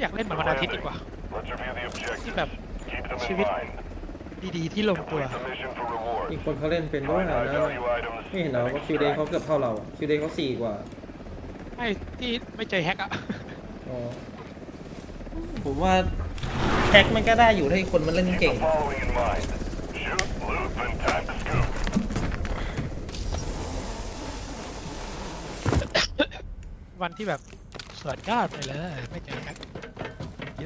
อยากเล่นเหมือนวันอาทิตย์ดีกว่า Let's review the ที่ objectives. แบบ Keep them in Chivit. mind. ดีๆที่ลงตัว Complete the mission for reward. อีกคนเขาเล่นเป็นด้วย Find นะ high value items ไม่เห็นเหรอ and ว่าคิวเดย์เขา extract. เกือบเท่าเราอะคิวเดย์เขาสี่กว่าไม่ที่ไม่เจอแฮกอะอ๋อผมว่าแท็กมันก็ได้อยู่ถ้าอีกคนมันเล่น Keep เก่ง the following in mind. Shoot, loot, and time to scoop. วันที่แบบสวดยอดไปเลย ไม่เจอแฮก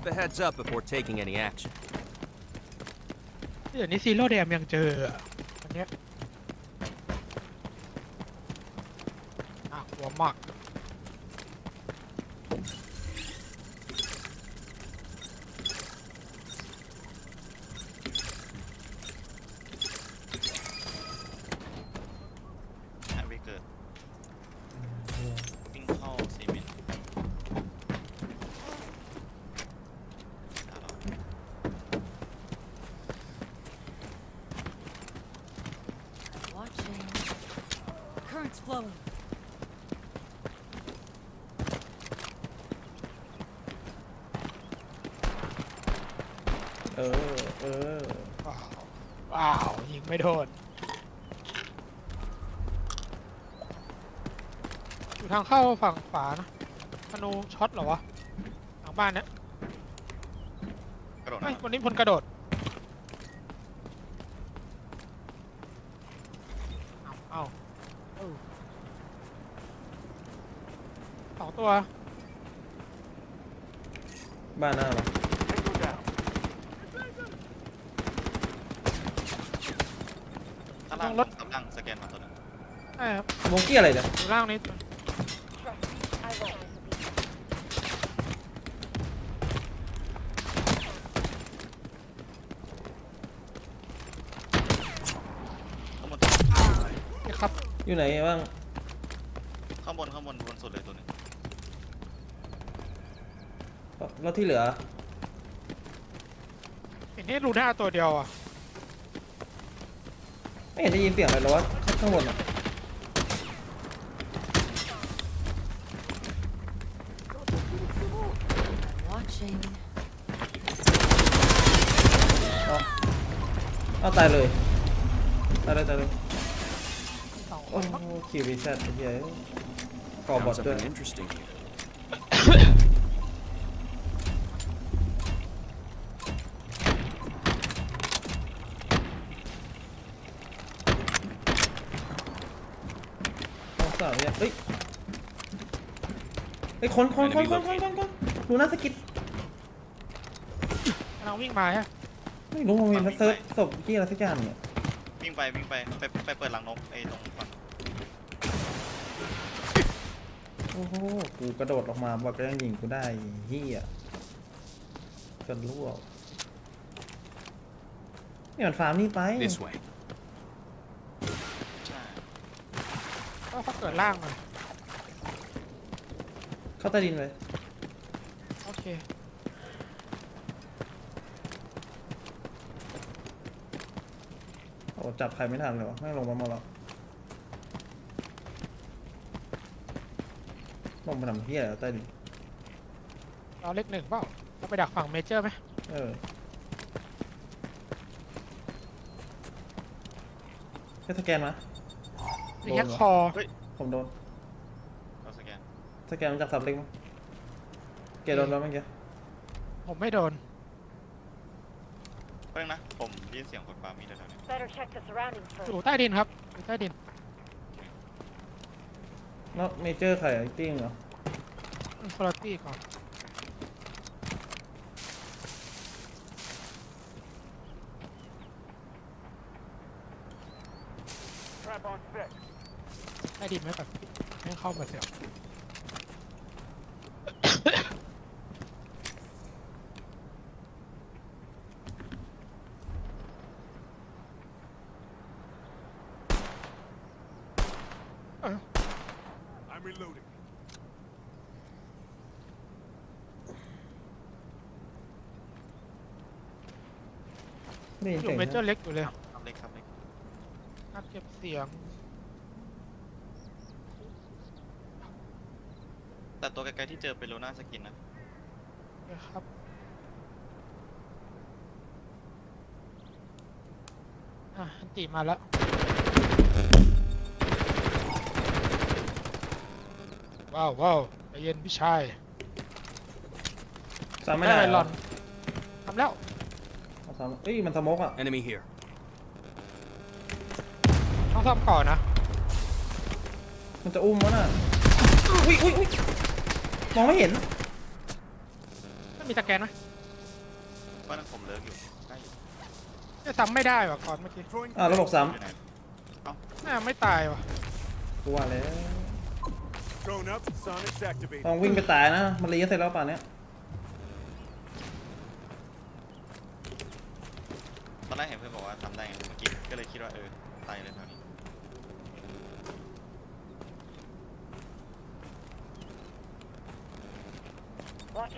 Give a heads up before taking any action. เดี๋ยวนี้ซีโร่แดมยังเจออะอันเนี้ยอะหัวหมัก หาไปเกิดวิ่งเข้าซีเมนต์อะเรา Watching. Currents flowing. เออ เออ ว้าว ว้าว ยิงไม่โดนอยู่ทางเข้าฝั่งขวานะธนูช็อตเหรอวะหลังบ้านเนี้ยกระโดดเฮ้ยน้ำวันนี้พลกระโดดเอาเอาเอาสองตัวบ้านหน้าเหรอ ข้าง ล่างรถกำลังสแกนมาตัวหนึงใช่ครับวงกี้อะไรเนี่ยอยู่ล่างนี้ตัวข้างบนนี่ครับอยู่ไหนบ้างข้างบนข้างบนบนสุดเลยตัวหนึงแล้วที่เหลือเห็นนี่รูหน้าตัวเดียวอะ ไม่เห็นได้ยินเสียงอะไรเลยวะข้างบนอะ Watching. เอาเอาตายเลยตายเลยตายเลยสองคโอ้นมั้งโหคิวบีแซดไอ้เหี้ยก่อบอด Found ด้วย something interesting here. สองสาม เนี่ยเฮ้ยเฮ้ยคนคนคนคนคนคนคนดูหน้าสกิดกำลังวิ่งมาฮะไม่รู้มันมีเซิร์ฟศพที่อะไรสักอย่างเนี่ยวิ่งไปวิ่งไปไปไปเปิดหลังนกไอ้ตรงฝั่งโอ้โหกูกระโดดออกมาบอกก็ยังยิงกูได้เฮียจนลวกนี่มันฟาร์มนี่ไป This way. ใช่ ก็ เขาเกิดล่างเลยเข้าใต้ดินไปโอเคโอ้จับใครไม่ทันเลยวะแม่งลงมาหมดแล้วลงมาทำเฮียอะไรใต้ดินเราเลขหนึ่งเปล่าเราไปดักฝั่งเมเจอร์ไหมเออแค่สแกนมามีแค่คอ ผมโดนเราสแกนสแกนมาจากสับเล็กมั้งเกโดนแล้วเมื่อกี้ผมไม่โดน เพิ่งนะ ผมได้ยินเสียงคนปามีดแถวๆนี้ Better check the surroundings อ first. ยู่ใต้ดินครับอยู่ใต้ดินแล้วเมเจอร์ใครอะไอ้ติ้งเหรอคุณภาพก่อน Trap on six. ใต้ดินไว้ก่อนให้เข้ามาเสียบเออ I'm reloading. ไม่ได้ยินอเสียู่ยงเมเจอร์นะเล็กอยู่เลยครับเล็กครับเล็กนัดเก็บเสียง แต่ตัวไกลๆที่เจอเป็นโลน่าสกินนะครับอะอันติมาแล้ว ว้าวว้าวใจเย็นพี่ชายซ้ำไม่ได้หเหลรออนทำแล้ว เอาซ้ำเอ้ยมันสโมกอะ Enemy here. ต้องซ่อมก่อนนะ มันจะอุ้มวะน่ะอุ้ยอุ้ยอุ้ย มองไม่เห็นไม่มีตะแกรงไหมบ้านผมเลิกอยู่ได้อยู่จะซ้ำไม่ได้ว่ะก่อนเมื่อกี้อ่าระบบซ้อยู่ไหนน่าไม่ตายว่ะำกูว่าแล้ว Drone up, sonics activated. ลองวิ่งไปตายนะ มันรีเสร็จแล้วป่านเนี้ยตอนแรกเห็นเพื่อนบอกว่าทำได้ไงเมื่อกี้ก็เลยคิดว่าเออตายเลยแถวนี้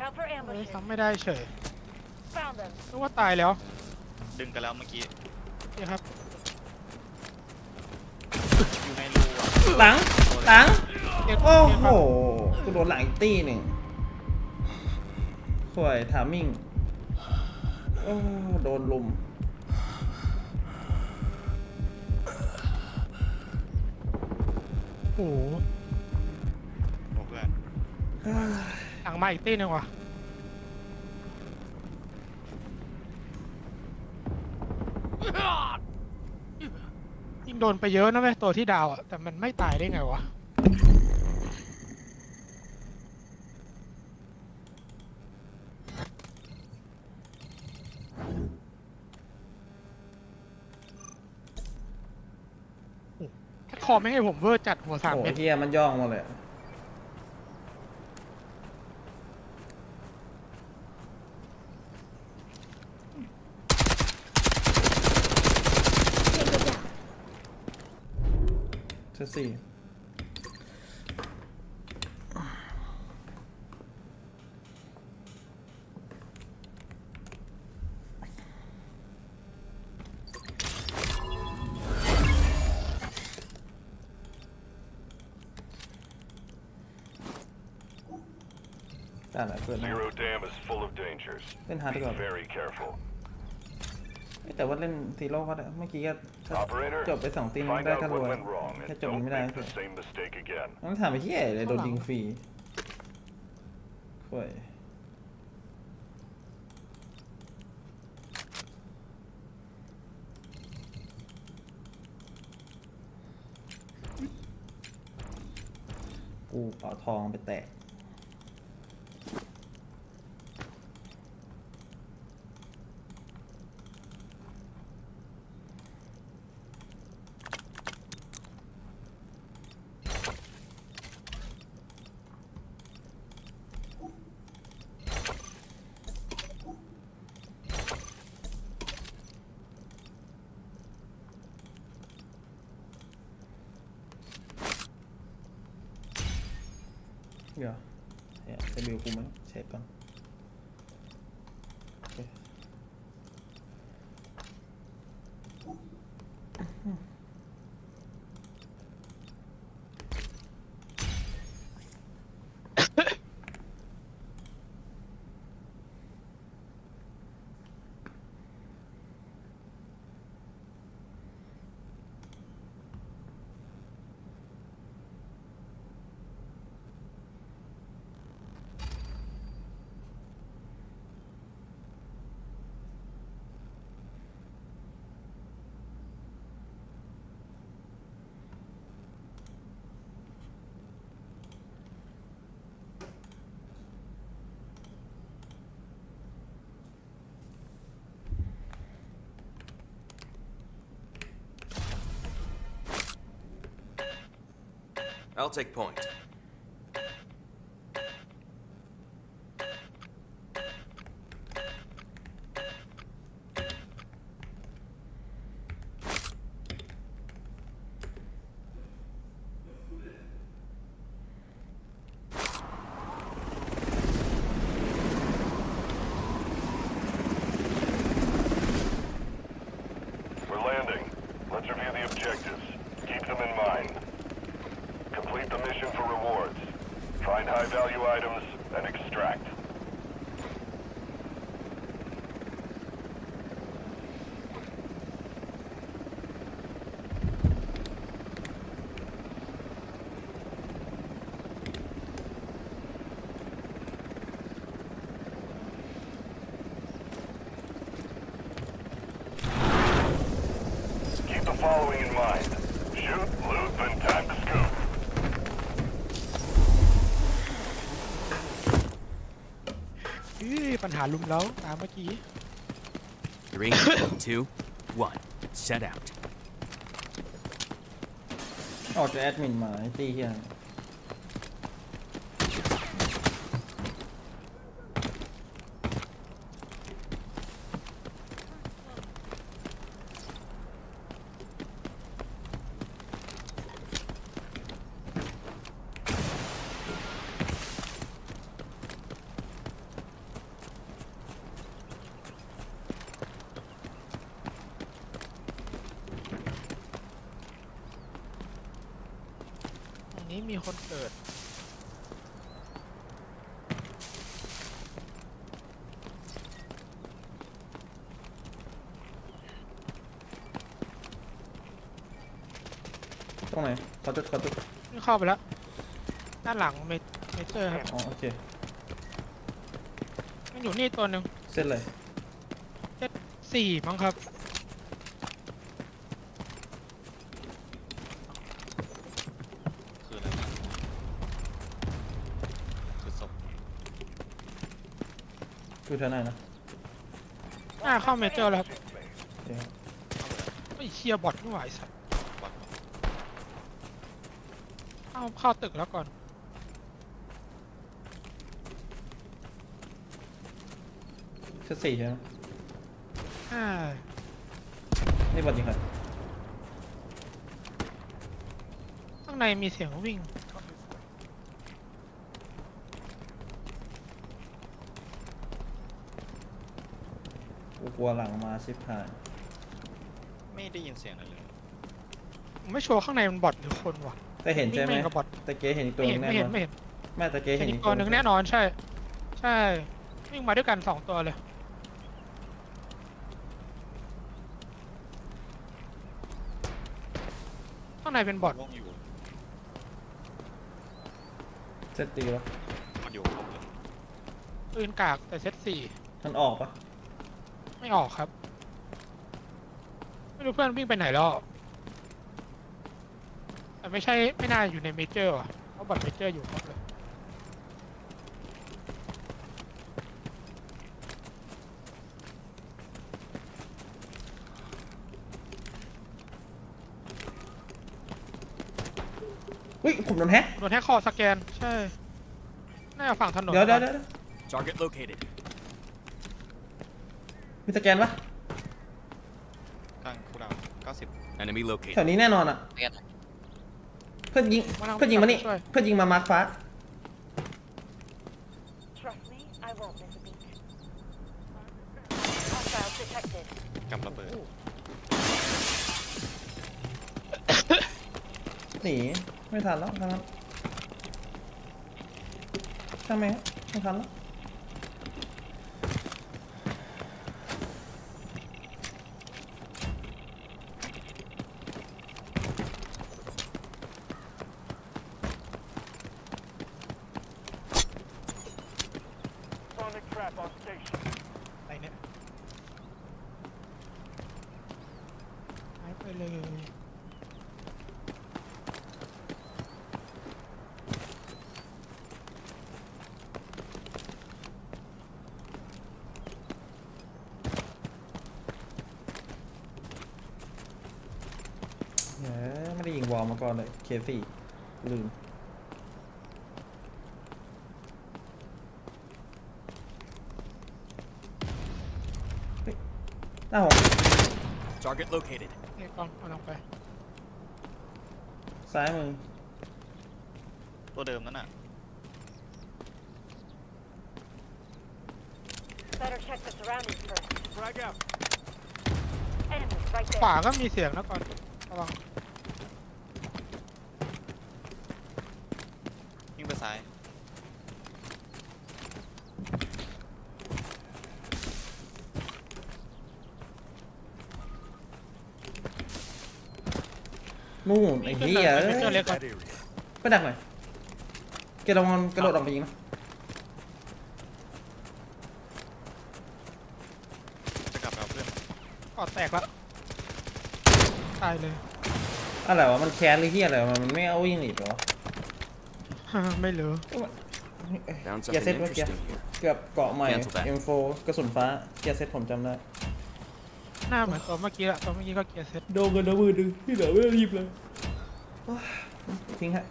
out for เอ้ย ambushes. ซ้ำไม่ได้เฉย Found them. นึกว่าตายแล้วดึงกันแล้วเมื่อกี้ นี่ครับอยู่ในรูอะหลัง หลัง เก็บโอ้เก็บโหครับกูโดนหลังอีกตี้หนึ่งสวยทามิ่ง โอ้ โดนลุม โอ้โหโอ้เพื่อนหลั งมาอีกตีหนึ่งว่ะยิงโดนไปเยอะนะเว้ยตัวที่ดาวอะ แต่มันไม่ตายได้ไงวะแค่คอไม่ให้ผมเวอร์จัดหัวสามโอ้เม็ด เฮียมันย่องมาเลยเซตสี่ได้แหละ ska se. Zero dam is full of dangers. Be very careful. เอ้ยแต่ว่าเล่นซีโร่ก็ได้เมื่อกี้ก็ถ้า Operator, จบไปสองตีน find ได้ out ก็ร what วย went wrong แค่ and จบมัน don't ไม่ได้ make เฉ the ย same mistake again. ต้องถามไปเฮียเลยโดนยิงฟรีช่วยกูเอาทองไปแตะ I'll take point. หาลุมเล้าตามเมื่อกี้ Three, two, one. Set out. ออกจากแอดมินมาไอ้ตีเฮีย ตรงนี้มีคนเกิด ตรงไหนเขาจะเขาจะ นี่ เข้าไปแล้ว ด้านหลังเมเมเจอร์ครับอ๋อโอเคมันอยู่นี่ตัวหนึ่งเสร็จเลยสี่มั้งครับ คืออะไรคือศพคือเท่าไหร่นะหน้าเข้าเมเจอร์แล้วครับโอเคครับไอ้เชียบอทไม่ไหวสัตว์ วัด เข้าเข้าตึกแล้วก่อนเซตสี่ใช่ไหมอ่า นี่บอลจริงครับข้างในมีเสียงวิ่ง กูกลัวหลังมาชิบหายไม่ได้ยินเสียงอะไรเลย ผมไม่ชัวร์ข้างในมันบอทหรือคนวะ แต่เห็นใช่ไหมวิ่งกับบอทตะเกียเห็นอีกตัวไม่หนึเห็นงแน่ไม่นเห็อนนไม่เห็นแม่ตะเกียเห็เห็นนอีอีกกตัวหนึ่งแน่นอนใช่ ใช่วิ่งมาด้วยกันสองตัวเลย ข้างในเป็นบอท ม่วงอยู่เซตตีวะมันอยู่ครบเลยปืนกากแต่เซตสี่มันออกปะไม่ออกครับ ไม่รู้เพื่อนวิ่งไปไหนแล้ว แต่ไม่ใช่ไม่น่าอยู่ในเมเจอร์ว่ะเพราะบอทเมเจอร์อยู่ครบเลยอุ้ยผมโดนแฮกโดนแฮกคอสแกน ใช่น่าจะฝั่งถนนเดี๋ยวเดี๋ยวเดี๋ยว Target located. มีสแกนปะกลางคูดาวเก้าสิบ Enemy แถ located. วนี้แน่นอนอะเรียนไหน เพื่อนยิงเพื่อนยิงมานี่เพื่อนยิงมามาร์คฟ้า Trust me, I won't miss a beat. Hostiles detected. กำระเบิดหนีไม่ทันแล้วทันแล้วช่างแม่งไม่ทันแล้ว Sonic trap on station. อะไรเนี่ยหายไปเลย เฮ้ย ไม่ได้ยิงวอลมาก่อนเลยเคสี่ลืมเฮ้ยหน้าผม Target located. นี่กล้องเอาลงไปซ้ายมือตัวเดิมนั่นน่ะ Better check the surroundings first. Frag out. Enemies right ขวา there. ก็มีเสียงนะก่อนระวังวิ่งไปซ้าย นู่นไอ้เหี้ยเมเอ้ยเจอร์เล็กก่อน That area. ไปดักหน่อยเกลองกระโดดออกไปยิงนะจะกลับไปเอาเพื่อนกอดแตกแล้วตายเลย อะไรวะมันแค้นหรือเฮียอะไรวะมันไม่เอาวิ่งหนีเหรอไม่เหลือ Found เกียร์ something เซ็ตเมื่อกี้ interesting here. เกือบเกาะใหม่ Cancel that. M4 กระสุนฟ้าเกียร์เซ็ตผมจำได้ หน้าเหมือนตัวเมื่อกี้ละตัวเมื่อกี้ก็เกียร์เซ็ตโดนกันนะมือดึงที่เหลือไม่ได้รีบเลยทิ้งฮะ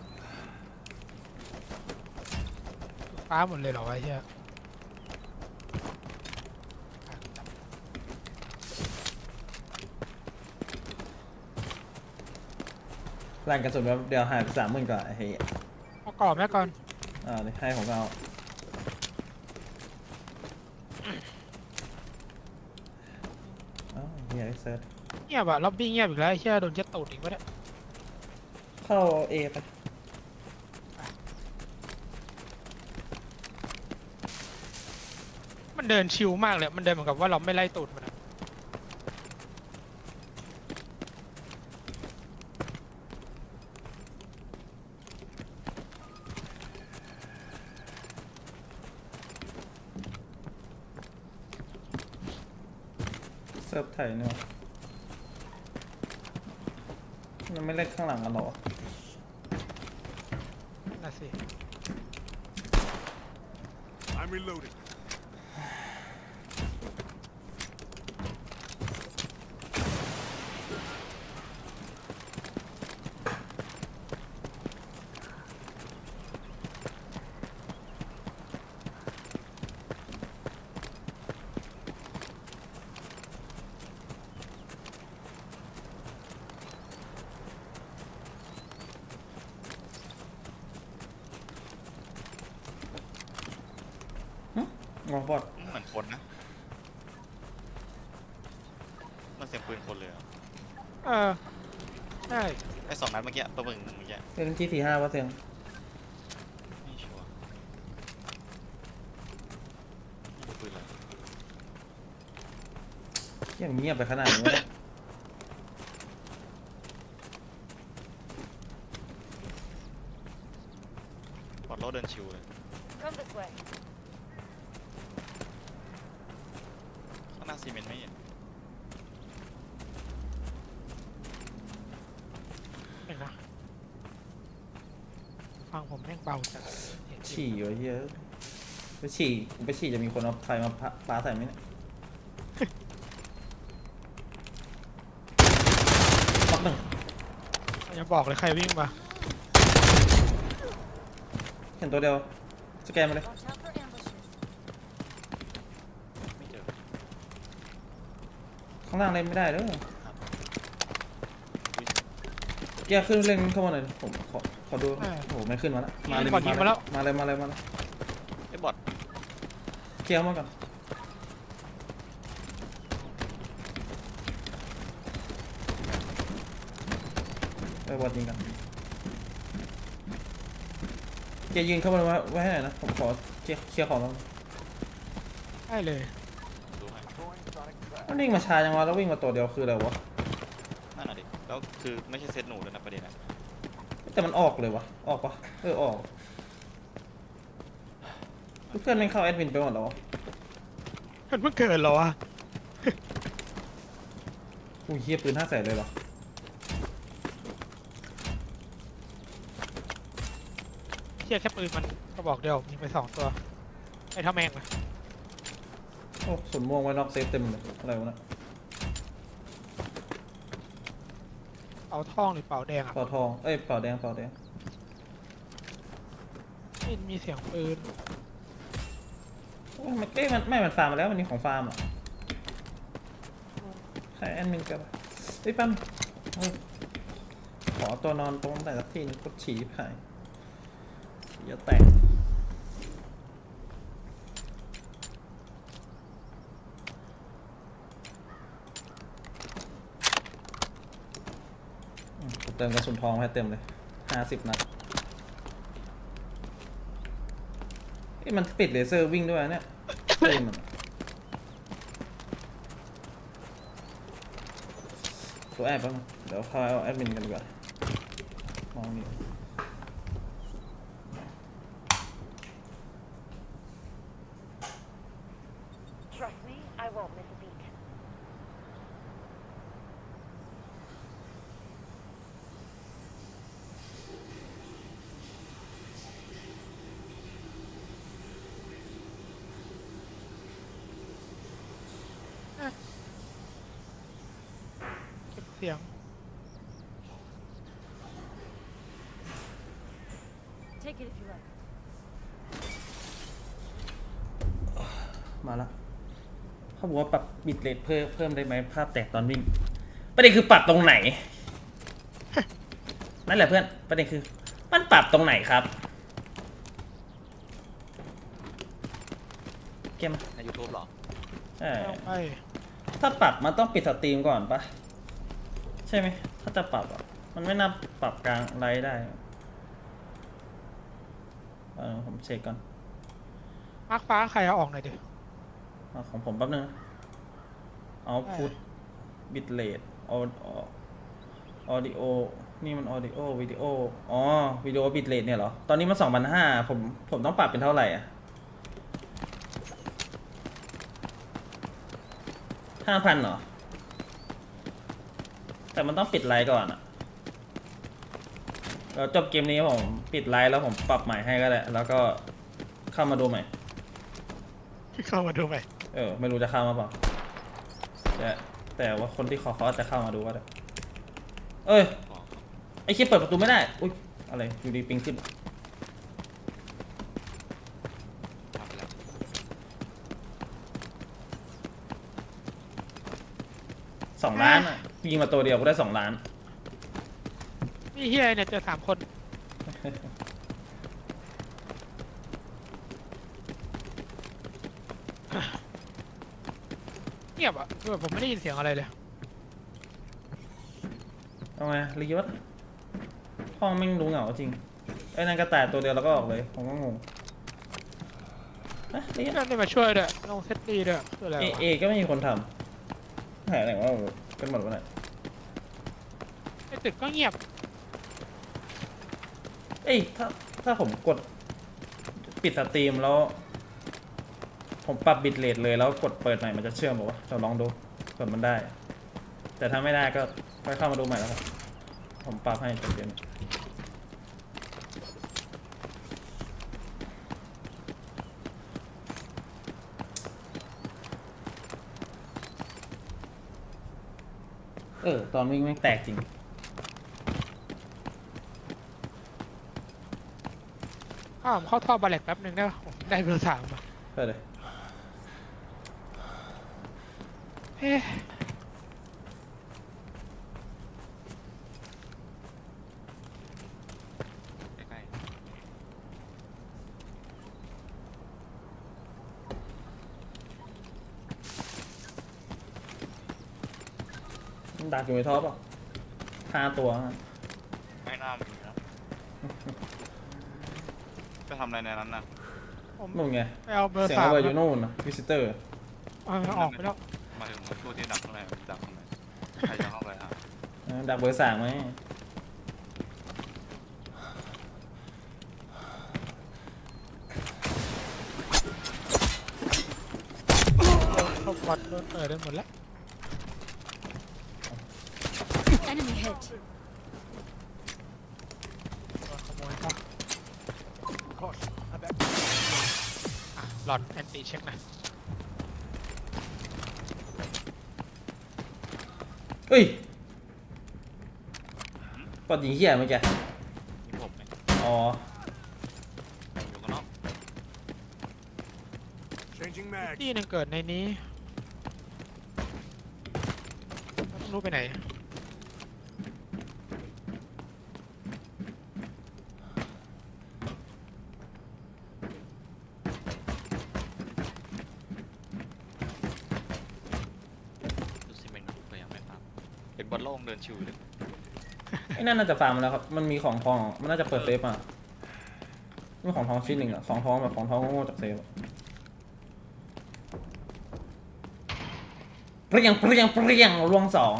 ฟ้าหมดเลยเหรอวะไอ้เฮียแรงกระสุนแบบเดียวหายไปสามหมื่นกว่าไอ้เหี้ยเอากรอบแม่ก่อน อ่าเดี๋ยวให้ผมเอา อ้าวเฮียไอ้เซิร์ชเงียบอะล็อบบี้เงียบอีกแล้วไอ้เฮียโดนเจ็ดตูดอีกวะเนี่ยเข้าเอไปมันเดินชิวมากเลยมันเดินเหมือนกับว่าเราไม่ไล่ตูดมันอะเซิร์ฟไทยเนี่ยวะมันไม่เล่นข้างหลังกันเหรอ น่ะสิ I'm reloading. งอบอดเหมือนคนนะ มันเสียงปืนคนเลยเหรอเออใช่ไอ้สองนัดเมื่อกี้ตัวมึงเมื่อกี้เล่นที่สี่ห้าเปอร์เซ็นต์ไม่ชัวร์นี่ปืนอะไรยังเงียบไปขนาดนี้วะเนี่ย บอดโลเดินชิวเลย Come this way. ข้างหน้า ซีเมนต์ไม่เห็นเห็นนะฟังผมแม่งเบาจัดเสียงฉี่อยู่ไอ้เฮียไปฉี่ไปฉี่จะมีคนเอาไฟมาพะปาใส่ไหมเนี่ยปักหนึ่งอย่าบอกเลยใครวิ่งมาเห็นตัวเดียวสแกนมาเลย Watch out for ambushes. ไม่เจอ ข้างล่างเล่นไม่ได้เด้ออุ๊ยเกียร์ขึ้นเล่นเข้ามาหน่อยผมขอขอดูอ่าโอ้โหไม่ขึ้นมาแล้วมาเลยบอดยิงมาแล้วมาเลยมาเลยมาเลยไอ้บอดเกียร์มาก่อนไปบอดยิงกันเกียร์ยืนเข้ามาไว้ไว้ให้หน่อยนะผมขอเคลียร์เคลียร์ของแล้วได้เลยดูให้ มันวิ่งมาช้าจังวะแล้ววิ่งมาตัวเดียวคืออะไรวะ นั่นน่ะดิแล้วคือไม่ใช่เซตหนูเลยนะประเด็นนะแต่มันออกเลยวะออกปะเออออกเพื่อนแม่งเข้าแอดมินไปหมดแล้ววะมันเพิ่งเกิดเหรอวะอุ้ยเฮียปืนห้าแสนเลยเหรอเชี่ยแค่ปืนมันกระบอกเดียวยิงไปสองตัวไอ้เท่าแมงเลยโอ้ส่วนม่วงไว้นอกเซฟเต็มเลยอะไรวะเนะเป่าทองหรือเป่าแดงอะเป่าทอง เอ้ยเป่าแดงเป่าแดงไม่มีเสียงปืนโอ้ยมันเอ้ยมันไม่มันฟาร์มมาแล้ววันนี้ของฟาร์มอะใครแอดมินกันวะเฮ้ยปั้มเฮ้ยขอตัวนอนตรงไหนสักทีนึงกดฉี่ผายฉี่จะแตกอืมกูเติมกระสุนทองไว้เต็มเลยห้าสิบนัดเอ้มันปิดเลเซอร์วิ่งด้วยเนี่ยเต็มันตัวแอบบ้างเดี๋ยวเข้าเอาแอดมินกันดีกว่ามองนี่ Trust me, I won't miss a beat. เสียง Take it if you like. มาละเขาบอกว่าปรับบิตเรทเพิ่มเพิ่มได้ไหมภาพแตกตอนวิ่ง ประเด็นคือปรับตรงไหน นั่นแหละเพื่อน ประเด็นคือ มันปรับตรงไหนครับ เกมใน YouTube เหรอใช่เอาไปถ้าปรับมันต้องปิดสตรีมก่อนปะ ใช่ไหมถ้าจะปรับอะ มันไม่น่าปรับกลางไลฟ์ได้เออผมเช็คก่อนมาร์คฟ้าใครเอาออกหน่อยดิ เอาของผมแป๊บนึงเอาพุทบิตเลทออดิโอ นี่มันออดิโอวิดีโอ อ๋อวิดีโอบิตเลทเนี่ยเหรอ ตอนนี้มันสองพันห้าผม ผมต้องปรับเป็นเท่าไหร่อะห้าพันเหรอ แต่มันต้องปิดไลน์ก่อนอะเราจบเกมนี้ผมปิดไลน์แล้วผมปรับใหม่ให้ก็ได้ แล้วก็เข้ามาดูใหม่ เข้ามาดูไหมเออ ไม่รู้จะเข้ามาเปล่าแต่แต่ว่าคนที่ขอเขาอาจจะเข้ามาดูก็ได้ เอ้ย ไอ้คิดเปิดประตูไม่ได้ อุ้ย อะไร อยู่ดีปิงขึ้น ทำไปแล้วสองล้านอะ ยิงมาตัวเดียวก็ได้สองล้าน นี่เฮียเนี่ยเจอสามคนเงียบอะคือแบบผมไม่ได้ยินเสียงอะไรเลย เอาไงรีวัตห้องไม่งรู้เหงาจริง ไอ้นั่นก็แตกตัวเดียวแล้วก็ออกเลย ผมก็งงนะรีนี่วันั่ตนได้มาช่วยด้วยลงเซตดีด้วยคืออะไรเอวะเอก็ไม่มีคนทำหายไหนว่า เป็นหมดวะเนี่ยไอตึกก็เงียบเอ้ยถ้าถ้าผมกดปิดสตรีมแล้ว ผมปรับบิตเรทเลยแล้วกดเปิดใหม่มันจะเชื่อมบอกว่าเราลองดูเปิดมันได้ แต่ถ้าไม่ได้ก็ค่อยเข้ามาดูใหม่แล้วครับผมปรับให้จบเกมเอ อตอนวิ่งแม่งแตกจริง อ้าวผมเข้าท่อบาเล็กแป๊บหนึ่งได้ปะผมได้เบอร์สามอะเปิดเลย เอ๊ะ ใกล้ มัน ดักอยู่ในท็อปอะห้าตัวอะๆไม่น่ามีนะจะทำอะไรในนั้นน่ะผมนู่นไงไปเอาเบอร์เสียงสามระเบิดอคยู่รับนู่นนะวิสิเตอร์เออออกไปแล้วมาถึงตู้ที่ดักข้างในดักข้างในใครจะเข้าไปฮะดักเบอร์สามไหมเข้าบอลโดนเปิดได้หมดแล้ว Enemy hit. โดนขโมยป่ะอะหลอดแอนตี้เช็คนะเฮ้ยกดยิงเหี้ยเมื่อกี้มีผมไหมอ๋อ อยู่ข้างนอก Changing mag. ที่หนึงเกิดในนี้ไม่รู้ไปไหน ดูซีเมนต์ก็ยังไม่ฟาร์มเห็นบอลโล่งเดินชิวเลย ไอ้นั่นน่าจะฟาร์มมาแล้วครับ มันมีของทอง มันน่าจะเปิดเซฟมามีของทองชิ้นหนึ่งอะของทองแบบของทองโง่ๆจากเซฟอะเปรี้ยงเปรี้ยงเปรี้ยงรวงสอง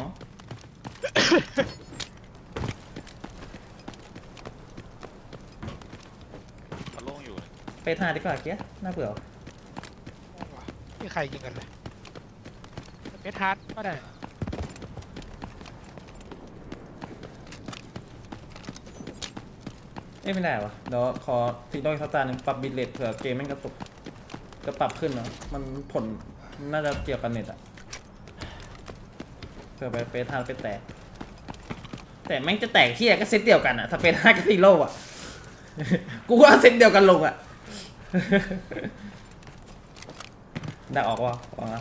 บอลโล่งอยู่เลยไปทาดีกว่าเกี้ยน่าเบื่อนี่ใครยิงกันเลยเบสฮาร์ดก็ได้ เอ้ยไม่ได้วะเดี๋ยวขอทีด้อยเขาตาหนึ่งปรับบิตเรทเผื่อเกมแม่งกระตุกจะปรับขึ้นเนาะมันผลน่าจะเกี่ยวกับเน็ตอะเผื่อไปเฟซทานไปแตก แต่แม่งจะแตกที่ก็เซตเดียวกันอะสเปนห้ากับซีโร่อะกูว่าเซตเดียวกันลงอะได้ออกวะออกมา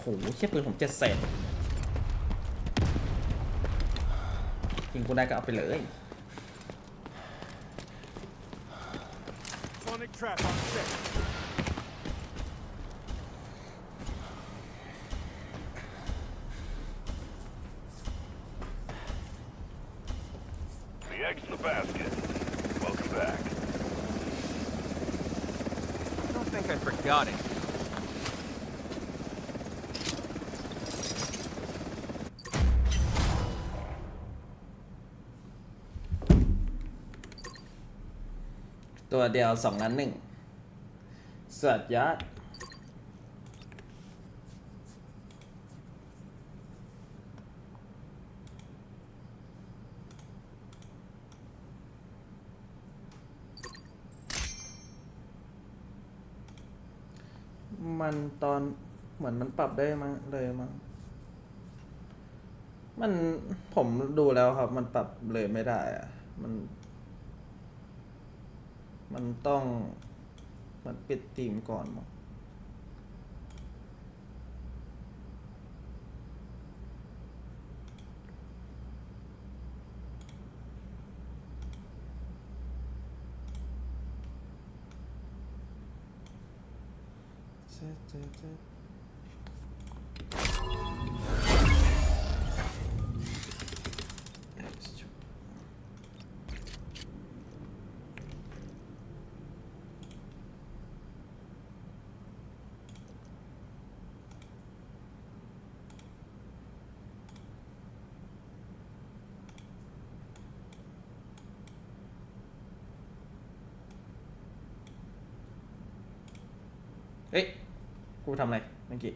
โหเชี่ยปืนผมเจ็ดเศษยิงกูได้ก็เอาไปเลย Sonic trap on set. The egg's in the basket. Welcome back. I don't think I forgot it. ตัวเดียวสองล้านหนึ่งสวัสดยอดมันตอนเหมือนมันปรับได้มั้งเลยมั้งมันผมดูแล้วครับ มันปรับเลยไม่ได้อะมัน มันต้องมันปิดตีมก่อนมั้งเจ๊เจ๊เจ๊เอ้ย กูทำอะไรเมื่อกี้